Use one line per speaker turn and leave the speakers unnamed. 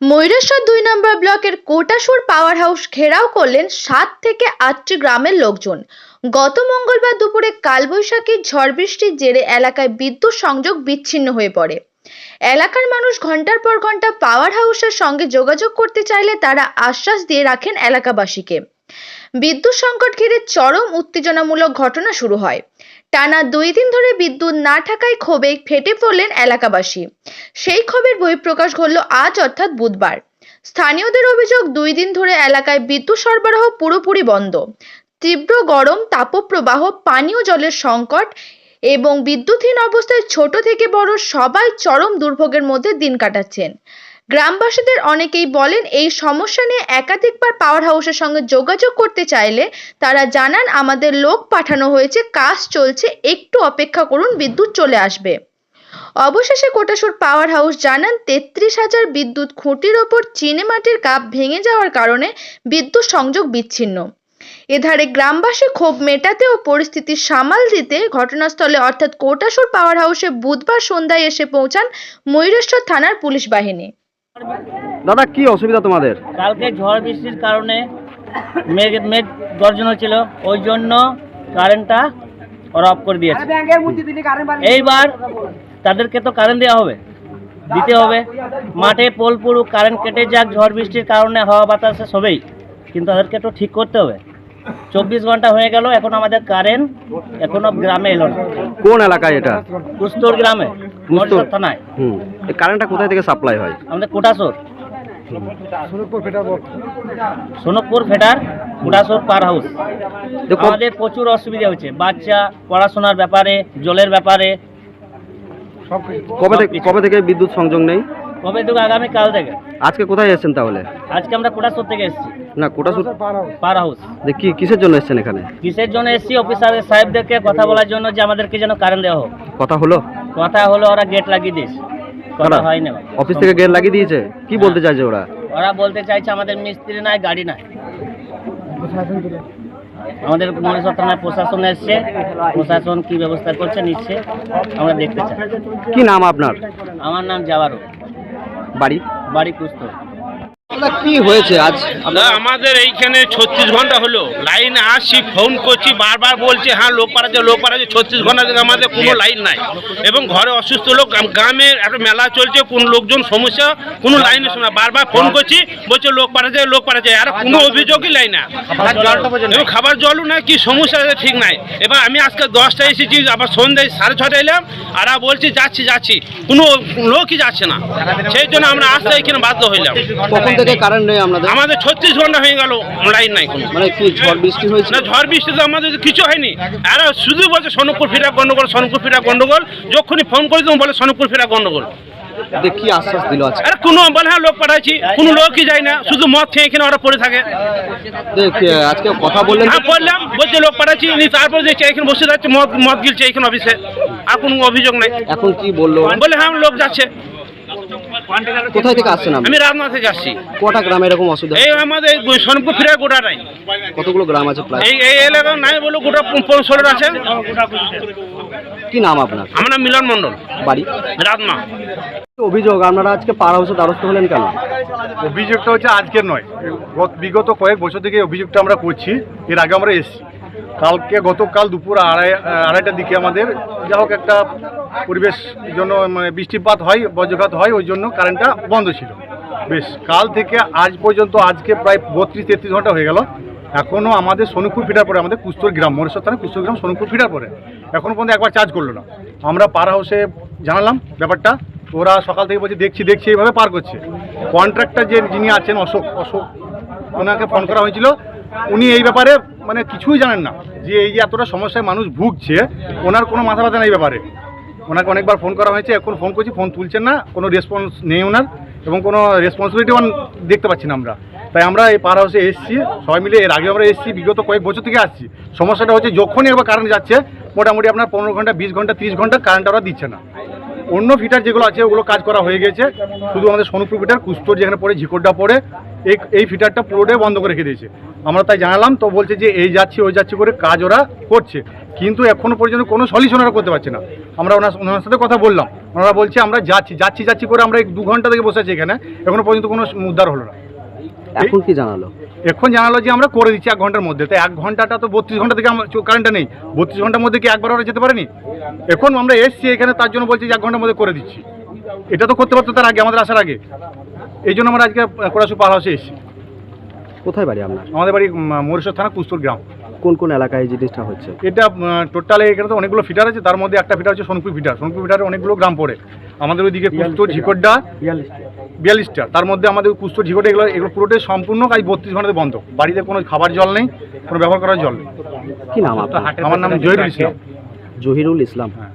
ময়ূরেশ্বর দুই নম্বর ব্লকের Kotasur power house ঘেরাও করলেন সাত থেকে আটটি গ্রামের লোকজন। গত মঙ্গলবার দুপুরে কালবৈশাখীর ঝড় বৃষ্টির জেরে এলাকায় বিদ্যুৎ সংযোগ বিচ্ছিন্ন হয়ে পড়ে। এলাকার মানুষ ঘণ্টার পর ঘণ্টা পাওয়ার হাউসের সঙ্গে যোগাযোগ করতে চাইলে তারা আশ্বাস দিয়ে রাখেন এলাকাবাসীকে। বিদ্যুৎ সংকট ঘিরে চরম উত্তেজনামূলক ঘটনা শুরু হয়। টানা দুই দিন ধরে বিদ্যুৎ না থাকায় ক্ষোভে ফেটে পড়লেন এলাকাবাসী। সেই ক্ষোভের বহিঃপ্রকাশ ঘটল আজ অর্থাৎ বুধবার। স্থানীয়দের অভিযোগ, দুই দিন ধরে এলাকায় বিদ্যুৎ সরবরাহ পুরোপুরি বন্ধ। তীব্র গরম, তাপপ্রবাহ, পানীয় জলের সংকট এবং বিদ্যুৎহীন অবস্থায় ছোট থেকে বড় সবাই চরম দুর্ভোগের মধ্যে দিন কাটাচ্ছেন। গ্রামবাসীদের অনেকেই বলেন, এই সমস্যা নিয়ে একাধিকবার পাওয়ার হাউসের সঙ্গে যোগাযোগ করতে চাইলে তারা জানান, আমাদের লোক পাঠানো হয়েছে, কাজ চলছে, একটু অপেক্ষা করুন, বিদ্যুৎ চলে আসবে। অবশেষে কোটাসুর পাওয়ার হাউস জানান, তেত্রিশ হাজার বিদ্যুৎ খুঁটির ওপর চিনেমাটির কাপ ভেঙে যাওয়ার কারণে বিদ্যুৎ সংযোগ বিচ্ছিন্ন। এধারে গ্রামবাসী ক্ষোভ মেটাতে ও পরিস্থিতি সামাল দিতে ঘটনাস্থলে, অর্থাৎ কোটাসুর পাওয়ার হাউসে বুধবার সন্ধ্যায় এসে পৌঁছান ময়ূরেশ্বর থানার পুলিশ বাহিনী।
দাদা কি অসুবিধা তোমাদের?
কালকে ঝড় বৃষ্টির কারণে মেঘ মেঘ গর্জন হচ্ছিল ওই জন্য কারেন্টটা ওরা অফ করে দিয়েছে। এইবার তাদেরকে তো কারেন্ট দেওয়া হবে দিতে হবে। মাঠে পোল পুরু কারেন্ট কেটে যাক ঝড় বৃষ্টির কারণে হাওয়া বাতাসে সবেই। কিন্তু তাদেরকে তো ঠিক করতে হবে। চব্বিশ ঘণ্টা হয়ে গেল এখন আমাদের কারেন্ট এখনও গ্রামে এলো না।
কোন এলাকায় এটা?
কুস্তর গ্রামে কুস্তর। থানায়।
হুম। এই কারেন্টটা কোথায় থেকে সাপ্লাই হয়?
আমাদের কোটাসর। সোনকপুর ফেটার কুটাসর পার হাউস।
দেখো
আমাদের প্রচুর অসুবিধা হচ্ছে বাচ্চা পড়াশোনার ব্যাপারে জলের ব্যাপারে।
কবে থেকে কবে থেকে বিদ্যুৎ সংযোগ নেই?
কবে থেকে আগামী কাল থেকে।
আজকে কোথায় এসেছেন তাহলে?
আজকে আমরা কোটাসোর থেকে এসেছি।
না কোটা
পার হাউস।
কি কিসের জন্য এসেছেন এখানে?
কিসের জন্য এসেছি? অফিসার সাহেবদেরকে কথা বলার জন্য যে আমাদেরকে যেন কারেন্ট দেওয়া হোক।
কথা হলো?
কথা হলো ওরা গেট লাগিয়ে দিয়েছে। কথা? হয় না
অফিস থেকে গেট লাগিয়ে দিয়েছে? কি
হ্যাঁ।
বলতে চাইছে ওরা?
ওরা বলতে চাইছে আমাদের মিস্ত্রি নাই গাড়ি নাই। আমাদের মহেশ্বর থানায় প্রশাসন এসছে। প্রশাসন কি ব্যবস্থা করছে নিচ্ছে আমরা দেখতে চাই।
কি নাম আপনার?
আমার নাম জাওয়ারু
বাড়ি?
বাড়ি কুস্ত।
কি হয়েছে আজ?
আমাদের এইখানে ছত্রিশ ঘণ্টা হলো। লাইন আসছি ফোন করছি বারবার বলছে হ্যাঁ লোক পাড়াচ্ছে লোক পাড়াচ্ছে ছত্রিশ ঘণ্টা থেকে আমাদের কোনো লাইন নাই। এবং ঘরে অসুস্থ লোক গ্রাম- একটা মেলা চলছে কোন লোকজন সমস্যা কোনো লাইনে শোনা বারবার ফোন করছি বলছে লোক পাড়াচ্ছে লোক পাড়াচ্ছে আর কোনো অভিযোগই লাই না। এবং খাবার জলও না কি সমস্যা ঠিক নাই। এবার আমি আজকে দশটায় এসেছি আবার সন্ধ্যায় সাড়ে ছটায় এলাম আর বলছি যাচ্ছি যাচ্ছি। কোনো লোকই যাচ্ছে না। সেই জন্য আমরা আসতে এখানে বাধ্য হইলাম।
থেকে কারেন্ট নেই আপনাদের?
আমাদের ছত্রিশ ঘণ্টা হয়ে গেল লাইন নাই কোনো।
মানে কি ঝড় বৃষ্টি হয়েছে?
না ঝড় বৃষ্টি তো আমাদের কিছু হয়নি। আর শুধু বলছে সনকপুর ফিরা গন্ডগোল সনকপুর ফিরা গন্ডগোল। যখনই ফোন করে তখন বলে সনকপুর ফিরা গন্ডগোল।
কি আশ্বাস দিল আজকে?
আরে কোনো বলে হ্যাঁ লোক পাঠাইছি কোনো লোকই যায় না। শুধু মদ খেয়ে এখানে ওরা পড়ে থাকে।
আজকে কথা বললেন
হ্যাঁ বললাম বলছে লোক পাঠাচ্ছি নি তারপর দেখছি এখানে বসে যাচ্ছে মদ মদ গিলছে এখানে অফিসে আর কোনো অভিযোগ নাই।
এখন কি বলল?
বলে হ্যাঁ লোক যাচ্ছে।
কোথায় থেকে আসছেন আপনি?
আমি রাজনা থেকে আসছি।
কটা গ্রামে এরকম অসুবিধা?
এই আমাদের সনকপুর ফিরা গোটাটাই
কতগুলো গ্রাম আছে প্রায়?
এই এই এলাকা নাই বলে গোটা পনেরো আছে।
কি নাম আপনার?
আমার নাম মিলন মণ্ডল।
বাড়ি?
রাজমা।
অভিযোগ? আপনারা আজকে পাড়া হাউসে দ্বারস্থ হলেন কেন?
অভিযোগটা হচ্ছে আজকের নয়। গত- বিগত কয়েক বছর থেকে অভিযোগটা আমরা করছি। এর আগে আমরা এসেছি। কালকে গতকাল দুপুর আড়াই, আড়াইটার দিকে আমাদের, যা হোক একটা পরিবেশ জন্য মানে বৃষ্টিপাত হয়, বজ্রপাত হয়, ওই জন্য কারেন্টটা বন্ধ ছিল। বেশ, কাল থেকে আজ পর্যন্ত, আজকে প্রায় বত্রিশ, তেত্রিশ ঘণ্টা হয়ে গেল। এখনও আমাদের সোনপুর ফিটার পরে, আমাদের কুস্তর গ্রাম, মরেশ্বর থানা কুস্তর গ্রাম সোনপুর ফিটার পরে। এখনও পর্যন্ত একবার চার্জ করল না। আমরা পার হাউসে জানালাম ব্যাপারটা, ওরা সকাল থেকে বলছে, দেখছি দেখছি, এইভাবে পার করছে। কন্ট্রাক্টর যে যিনি আছেন, অশোক অশোক, ওনাকে ফোন করা হয়েছিল। উনি এই ব্যাপারে মানে কিছুই জানেন না। যে এই যে এতটা সমস্যায় মানুষ ভুগছে, ওনার কোনো মাথা ব্যথা নেই ব্যাপারে। ওনাকে অনেকবার ফোন করা হয়েছে, এখন ফোন করছি, ফোন তুলছেন না, কোনো রেসপন্স নেই ওনার এবং কোনো রেসপন্সিবিলিটি দেখতে পাচ্ছি না আমরা। তাই আমরা এই পার হাউসে এসেছি, সবাই মিলে এর আগে আমরা এসেছি, বিগত কয়েক বছর থেকে আসছি। সমস্যাটা হচ্ছে যখনই একবার কারেন্ট যাচ্ছে, মোটামুটি আপনার পনেরো ঘণ্টা, বিশ ঘণ্টা, তিরিশ ঘণ্টা কারেন্ট ওরা দিচ্ছে না। অন্য ফিটার যেগুলো আছে, ওগুলো কাজ করা হয়ে গেছে। শুধু আমাদের সোনপুর ফিটার কুস্তর যেখানে পড়ে ঝিকোড্ডা পড়ে এই এই ফিটারটা পুরোটাই বন্ধ করে রেখে দিয়েছে। আমরা তাই জানালাম তো বলছে যে এই যাচ্ছি ওই যাচ্ছি করে কাজ ওরা করছে। কিন্তু এখনও পর্যন্ত কোনো সলিউশন ওরা করতে পারছে না। আমরা ওনার ওনার সাথে কথা বললাম। ওনারা বলছে আমরা যাচ্ছি যাচ্ছি যাচ্ছি করে আমরা দু ঘণ্টা থেকে বসে আছি এখানে। এখনও পর্যন্ত কোনো উদ্ধার হলো না।
এখন কি জানালো?
এখন জানালো যে আমরা করে দিচ্ছি এক ঘণ্টার মধ্যে। তো এক ঘন্টাটা তো বত্রিশ ঘণ্টা থেকে আমার কারেন্টটা নেই। বত্রিশ ঘণ্টার মধ্যে কি একবার ওরা যেতে পারেনি? এখন আমরা এসছি এখানে তার জন্য বলছি যে এক ঘণ্টার মধ্যে করে দিচ্ছি। এটা তো করতে পারতো তার আগে আমাদের আসার আগে। এই জন্য আমরা আজকে কোড়াশু পার হাউসে এসেছি।
কোথায় বাড়ি আপনার?
আমাদের বাড়ি মরিশর থানা কুস্তুর গ্রাম।
কোন কোন এলাকায় এই জিনিসটা হচ্ছে?
এটা টোটালে এখানে তো অনেকগুলো ফিটার আছে তার মধ্যে একটা ফিটার হচ্ছে সোনপুর ফিটার সোনপুর ফিটারে অনেকগুলো গ্রাম পড়ে। আমাদের ওইদিকে কুস্তো ঝিকোড্ডা বিয়াল্লিশটা। তার মধ্যে আমাদের কুস্তো ঝিকোড্ডা এগুলো এগুলো পুরোটাই সম্পূর্ণ কাজ বত্রিশ ঘন্টাতে বন্ধ। বাড়িতে কোনো খাবার জল নেই কোনো ব্যবহার করার জল নেই।
কি নাম আপনার?
আমার নাম জহিরুল ইসলাম।
জহিরুল ইসলাম।
হ্যাঁ।